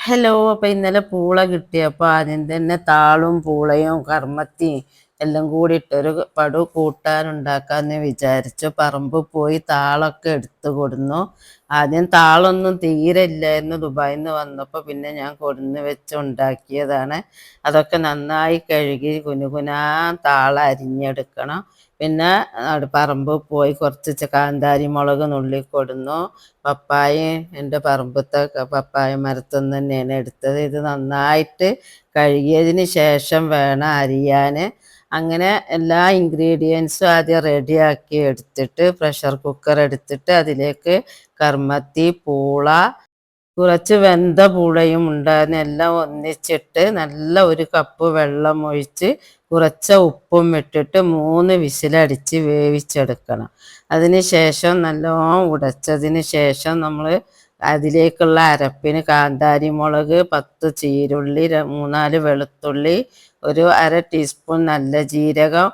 Hello അപ്പൊ ഇന്നലെ പൂള കിട്ടിയപ്പോൾ ആദ്യം തന്നെ താളും പൂളയും കർമ്മത്തിയും എല്ലാം കൂടി ഇട്ടൊരു പടു കൂട്ടാനുണ്ടാക്കാന്ന് വിചാരിച്ചു. പറമ്പ് പോയി താളൊക്കെ എടുത്തു കൊടുന്നു. ആദ്യം താളൊന്നും തീരെ ഇല്ലായിരുന്നു ദുബായിൽ നിന്ന് വന്നപ്പോൾ പിന്നെ ഞാൻ കൊടുന്ന് വെച്ച് ഉണ്ടാക്കിയതാണ്. അതൊക്കെ നന്നായി കഴുകി കുനുകുനാ താള അരിഞ്ഞെടുക്കണം. പിന്നെ പറമ്പ് പോയി കുറച്ച് കാന്താരി മുളക് നുള്ളി കൊടുന്നു. പപ്പായയും എന്റെ പറമ്പത്തെ പപ്പായ മരത്തുനിന്ന് തന്നെയാണ് എടുത്തത്. ഇത് നന്നായിട്ട് കഴുകിയതിന് ശേഷം വേണം അരിയാൻ അങ്ങനെ എല്ലാ ഇൻഗ്രീഡിയൻസും ആദ്യം റെഡിയാക്കി എടുത്തിട്ട് പ്രഷർ കുക്കർ എടുത്തിട്ട് അതിലേക്ക് കർമ്മത്തി പൂള കുറച്ച് വെന്ത പൂളയും ഉണ്ടായിരുന്നു. എല്ലാം ഒന്നിച്ചിട്ട് നല്ല ഒരു കപ്പ് വെള്ളം ഒഴിച്ച് കുറച്ച് ഉപ്പും ഇട്ടിട്ട് മൂന്ന് വിസിലടിച്ച് വേവിച്ചെടുക്കണം. അതിന് ശേഷം നല്ലോണം ഉടച്ചതിന് ശേഷം നമ്മൾ അതിലേക്കുള്ള അരപ്പിന് കാന്താരി മുളക് പത്ത് ചീരുള്ളി മൂന്നാൽ വെളുത്തുള്ളി ഒരു അര ടീസ്പൂൺ നല്ല ജീരകം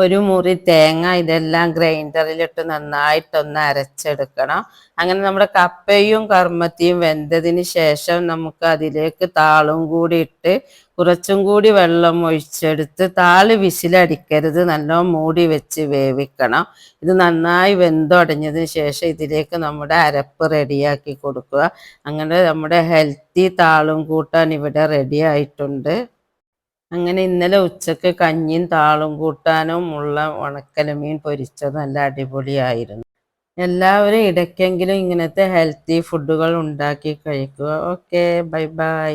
ഒരു മുറി തേങ്ങ ഇതെല്ലാം ഗ്രൈൻഡറിലിട്ട് നന്നായിട്ടൊന്ന് അരച്ചെടുക്കണം. അങ്ങനെ നമ്മുടെ കപ്പയും കർമ്മത്തിയും വെന്തതിന് ശേഷം നമുക്ക് അതിലേക്ക് താളും കൂടി ഇട്ട് കുറച്ചും കൂടി വെള്ളം ഒഴിച്ചെടുത്ത് താൾ വിസിലടിക്കരുത് നല്ലോണം മൂടി വെച്ച് വേവിക്കണം. ഇത് നന്നായി വെന്തടഞ്ഞതിന് ശേഷം ഇതിലേക്ക് നമ്മുടെ അരപ്പ് റെഡിയാക്കി കൊടുക്കുക. അങ്ങനെ നമ്മുടെ ഹെൽത്തി താളും കൂട്ടാൻ ഇവിടെ റെഡി ആയിട്ടുണ്ട് അങ്ങനെ ഇന്നലെ ഉച്ചയ്ക്ക് കഞ്ഞിയും താളും കൂട്ടാനും ഉള്ള ഉണക്കലമീൻ പൊരിച്ചത് നല്ല അടിപൊളിയായിരുന്നു. എല്ലാവരും ഇടയ്ക്കെങ്കിലും ഇങ്ങനത്തെ ഹെൽത്തി ഫുഡുകൾ ഉണ്ടാക്കി കഴിക്കുക. Okay bye bye